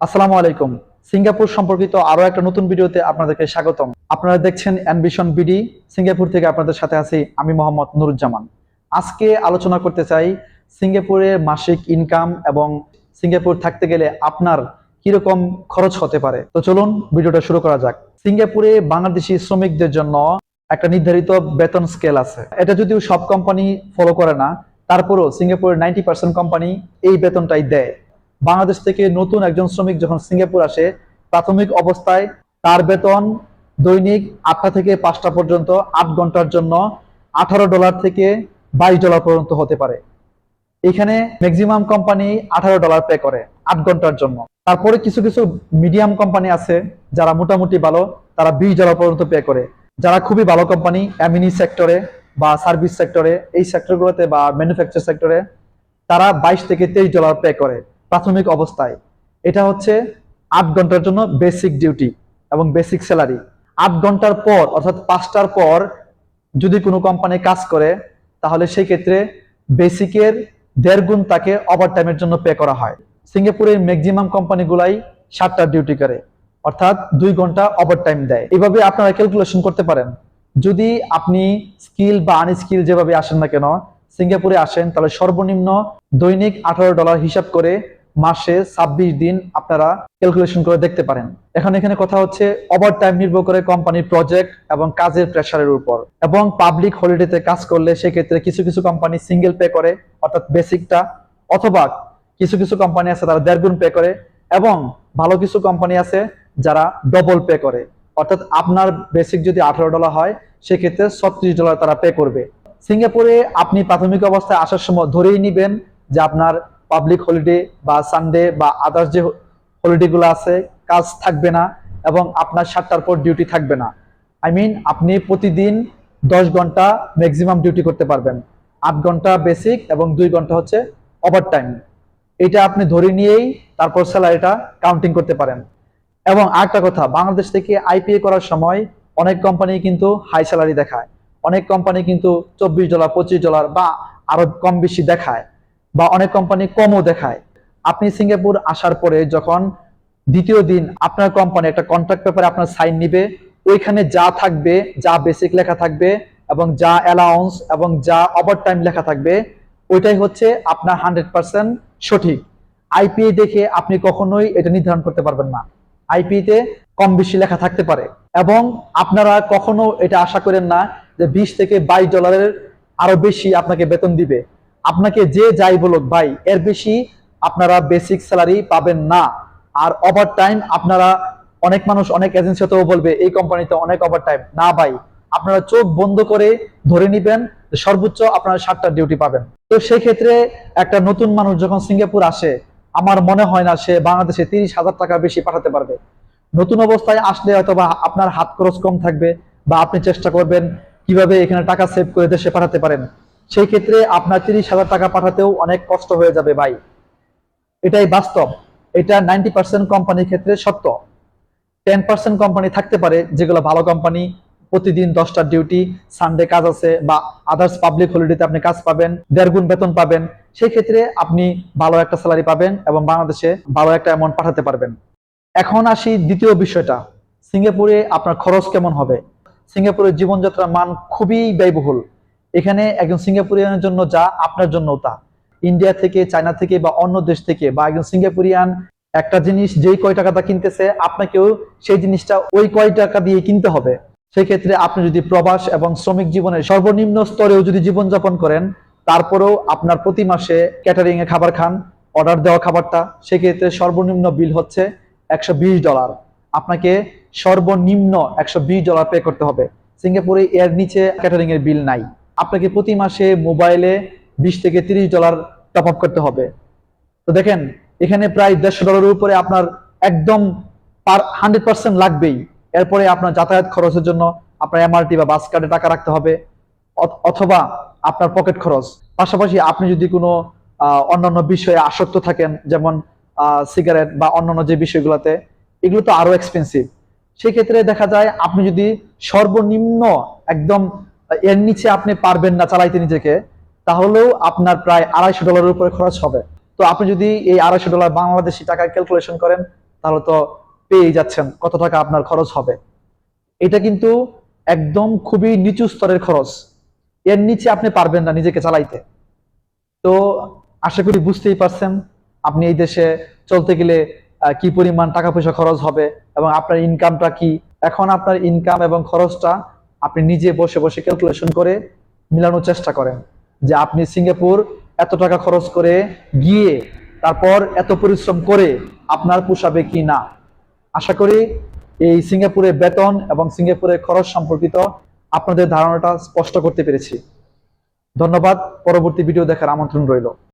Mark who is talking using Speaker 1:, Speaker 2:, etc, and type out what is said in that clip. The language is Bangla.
Speaker 1: আসসালামু আলাইকুম। সিঙ্গাপুর সম্পর্কিত আরও একটা নতুন ভিডিওতে আপনাদেরকে স্বাগতম। আপনারা দেখছেন অ্যাম্বিশন বিডি সিঙ্গাপুর থেকে আপনাদের সাথে আছি আমি মোহাম্মদ নুরুজ্জামান। আজকে আলোচনা করতে চাই সিঙ্গাপুরের মাসিক ইনকাম এবং সিঙ্গাপুর থাকতে গেলে আপনার কীরকম খরচ হতে পারে। তো চলুন ভিডিওটা শুরু করা যাক। সিঙ্গাপুরে বাংলাদেশি শ্রমিকদের জন্য একটা নির্ধারিত বেতন স্কেল আছে। এটা যদিও সব কোম্পানি ফলো করে না, তারপরও সিঙ্গাপুরের নাইনটি পার্সেন্ট কোম্পানি এই বেতনটাই দেয়। বাংলাদেশ থেকে নতুন একজন শ্রমিক যখন সিঙ্গাপুর আসে, প্রাথমিক অবস্থায় তার বেতন দৈনিক আটটা থেকে পাঁচটা পর্যন্ত আট ঘণ্টার জন্য আঠারো ডলার থেকে বাইশ ডলার পর্যন্ত হতে পারে। এখানে ম্যাক্সিমাম কোম্পানি আঠারো ডলার পে করে আট ঘণ্টার জন্য। তারপরে কিছু কিছু মিডিয়াম কোম্পানি আছে যারা মোটামুটি ভালো, তারা বিশ ডলার পর্যন্ত পে করে। যারা খুবই ভালো কোম্পানি অ্যামিনি সেক্টরে বা সার্ভিস সেক্টরে এই সেক্টরগুলোতে বা ম্যানুফ্যাকচার সেক্টরে তারা বাইশ থেকে তেইশ ডলার পে করে। প্রাথমিক অবস্থায়। এটা হচ্ছে আট ঘণ্টার জন্য বেসিক ডিউটি এবং বেসিক স্যালারি আট ঘণ্টার পর, অর্থাৎ পাঁচটার পর যদি কোনো কোম্পানি কাজ করে, তাহলে সেই ক্ষেত্রে বেসিকের দেড় গুণ তাকে ওভার টাইমের জন্য পে করা হয়। সিঙ্গাপুরের ম্যাক্সিমাম কোম্পানিগুলাই সাতটা ডিউটি করে, অর্থাৎ দুই ঘণ্টা ওভার টাইম দেয়। এভাবে আপনারা ক্যালকুলেশন করতে পারেন। যদি আপনি স্কিল বা আনস্কিল যেভাবে আসেন না কেন, সিঙ্গাপুরে আসেন, তাহলে সর্বনিম্ন দৈনিক আঠারো ডলার হিসাব করে মাসে ছাব্বিশ দিন আপনারা ক্যালকুলেশন করে দেখতে পারেন। এখন এখানে কথা হচ্ছে ওভার টাইম নির্ভর করে কোম্পানির প্রজেক্ট এবং কাজের প্রেশারের উপর। এবং পাবলিক হলিডেতে কাজ করলে সেক্ষেত্রে কিছু কিছু কোম্পানি সিঙ্গেল পে করে, অর্থাৎ বেসিকটা অথবা কিছু কিছু কোম্পানি আছে তারা দেড় গুণ পে করে, এবং ভালো কিছু কোম্পানি আছে যারা ডবল পে করে। অর্থাৎ আপনার বেসিক যদি আঠারো ডলার হয়, সেক্ষেত্রে ছত্রিশ ডলার তারা পে করবে। সিঙ্গাপুরে আপনি প্রাথমিক অবস্থায় আসার সময় ধরেই নিবেন যে আপনার পাবলিক হলিডে বা সানডে বা আদার্স যে হলিডে গুলো আছে, কাজ থাকবে না এবং আপনার সাতটার পর ডিউটি থাকবে না। আই মিন আপনি প্রতিদিন দশ ঘণ্টা ম্যাক্সিমাম ডিউটি করতে পারবেন। আট ঘণ্টা বেসিক এবং দুই ঘণ্টা হচ্ছে ওভার টাইম এটা আপনি ধরে নিয়েই তারপর স্যালারিটা কাউন্টিং করতে পারেন। এবং আরেকটা কথা, বাংলাদেশ থেকে আইপিএ করার সময় অনেক কোম্পানি কিন্তু হাই স্যালারি দেখায়। অনেক কোম্পানি কিন্তু চব্বিশ ডলার পঁচিশ ডলার বা আরও কম বেশি দেখায়। বা অনেক কোম্পানি কমও দেখায়। আপনি সিঙ্গাপুর আসার পরে যখন দ্বিতীয় দিন আপনার কোম্পানি একটা কন্ট্রাক্ট পেপারে আপনার সাইন নিবে, ওইখানে যা থাকবে, যা বেসিক লেখা থাকবে এবং যা অ্যালাউন্স এবং যা ওভার টাইম লেখা থাকবে, ওইটাই হচ্ছে আপনার হান্ড্রেড পার্সেন্ট সঠিক। আইপিএ দেখে আপনি কখনোই এটা নির্ধারণ করতে পারবেন না। আইপিতে কম বেশি লেখা থাকতে পারে এবং আপনারা কখনো এটা আশা করেন না যে বিশ থেকে বাইশ ডলারের আরও বেশি আপনাকে বেতন দিবে। আপনাকে যে যাই বলুক ভাই, এর বেশি আপনারা বেসিক স্যালারি পাবেন না। আর ওভার টাইম আপনারা অনেক মানুষ অনেক এজেন্সিতেও বলবে, এই কোম্পানিতে অনেক ওভার টাইম না ভাই, আপনারা চোখ বন্ধ করে ধরে নিবেন সর্বোচ্চ আপনারা সাতটা ডিউটি পাবেন। তো সেই ক্ষেত্রে একটা নতুন মানুষ যখন সিঙ্গাপুর আসে, আমার মনে হয় না সে বাংলাদেশে তিরিশ হাজার টাকা বেশি পাঠাতে পারবে। নতুন অবস্থায় আসলে হয়তোবা আপনার হাত খরচ কম থাকবে বা আপনি চেষ্টা করবেন কীভাবে এখানে টাকা সেভ করে দেশে পাঠাতে পারেন। সেই ক্ষেত্রে আপনার তিরিশ হাজার টাকা পাঠাতেও অনেক কষ্ট হয়ে যাবে ভাই। এটাই বাস্তব। এটা নাইনটি পার্সেন্ট কোম্পানির ক্ষেত্রে সত্য। টেন পার্সেন্ট কোম্পানি থাকতে পারে, যেগুলো ভালো কোম্পানি প্রতিদিন দশটা ডিউটি সানডে কাজ আছে বা আদার্স পাবলিক হলিডেতে আপনি কাজ পাবেন, দেড় গুণ বেতন পাবেন। সেই ক্ষেত্রে আপনি ভালো একটা স্যালারি পাবেন এবং বাংলাদেশে ভালো একটা অ্যামাউন্ট পাঠাতে পারবেন। এখন আসি দ্বিতীয় বিষয়টা। সিঙ্গাপুরে আপনার খরচ কেমন হবে? সিঙ্গাপুরের জীবনযাত্রার মান খুবই ব্যয়বহুল। এখানে একজন সিঙ্গাপুরিয়ানের জন্য যা আপনার জন্য তা। ইন্ডিয়া থেকে, চায়না থেকে বা অন্য দেশ থেকে বা একজন সিঙ্গাপুরিয়ান একটা জিনিস যেই কয় টাকা টাকাটা কিনতেছে, আপনাকেও সেই জিনিসটা ওই কয় টাকা দিয়ে কিনতে হবে। সেই ক্ষেত্রে আপনি যদি প্রবাস এবং শ্রমিক জীবনের সর্বনিম্ন স্তরেও যদি জীবনযাপন করেন, তারপরেও আপনার প্রতি মাসে ক্যাটারিং এ খাবার খান অর্ডার দেওয়া খাবারটা, সেক্ষেত্রে সর্বনিম্ন বিল হচ্ছে একশো বিশ ডলার। আপনাকে সর্বনিম্ন একশো বিশ ডলার পে করতে হবে। সিঙ্গাপুরে এর নিচে ক্যাটারিং এর বিল নাই। আপনাকে প্রতি মাসে মোবাইলে বিশ থেকে তিরিশ ডলার টপ আপ করতে হবে। তো দেখেন, এখানে প্রায় দেড়শো ডলারের উপরে আপনার একদম পার হান্ড্রেড পার্সেন্ট লাগবেই। এরপরে আপনার যাতায়াত খরচের জন্য আপনার এমআরটি বা বাস কার্ডে টাকা রাখতে হবে, অথ- অথবা আপনার পকেট খরচ। পাশাপাশি আপনি যদি কোনো অন্যান্য বিষয়ে আসক্ত থাকেন, যেমন সিগারেট বা অন্যান্য যে বিষয়গুলোতে, এগুলো তো আরও এক্সপেন্সিভ সেক্ষেত্রে দেখা যায়, আপনি যদি সর্বনিম্ন একদম এর নিচে আপনি পারবেন না চালাইতে নিজেকে, তাহলেও আপনার প্রায় আড়াইশো ডলারের উপরে খরচ হবে। তো আপনি যদি এই আড়াইশো ডলার বাংলাদেশি টাকা ক্যালকুলেশন করেন, তাহলে তো পেয়ে যাচ্ছেন কত টাকা আপনার খরচ হবে। এটা কিন্তু একদম খুবই নিচু স্তরের খরচ। এর নিচে আপনি পারবেন না নিজেকে চালাইতে। তো আশা করি বুঝতেই পারছেন আপনি এই দেশে চলতে গেলে কি পরিমাণ টাকা পয়সা খরচ হবে এবং আপনার ইনকামটা কি। এখন আপনার ইনকাম এবং খরচটা আপনি নিজে বসে বসে ক্যালকুলেশন করে মিলানোর চেষ্টা করেন যে আপনি সিঙ্গাপুর এত টাকা খরচ করে গিয়ে তারপর এত পরিশ্রম করে আপনার পোষাবে কি না? আশা করি এই সিঙ্গাপুরের বেতন এবং সিঙ্গাপুরের খরচ সম্পর্কিত আপনাদের ধারণাটা স্পষ্ট করতে পেরেছি। ধন্যবাদ, পরবর্তী ভিডিও দেখার আমন্ত্রণ রইল।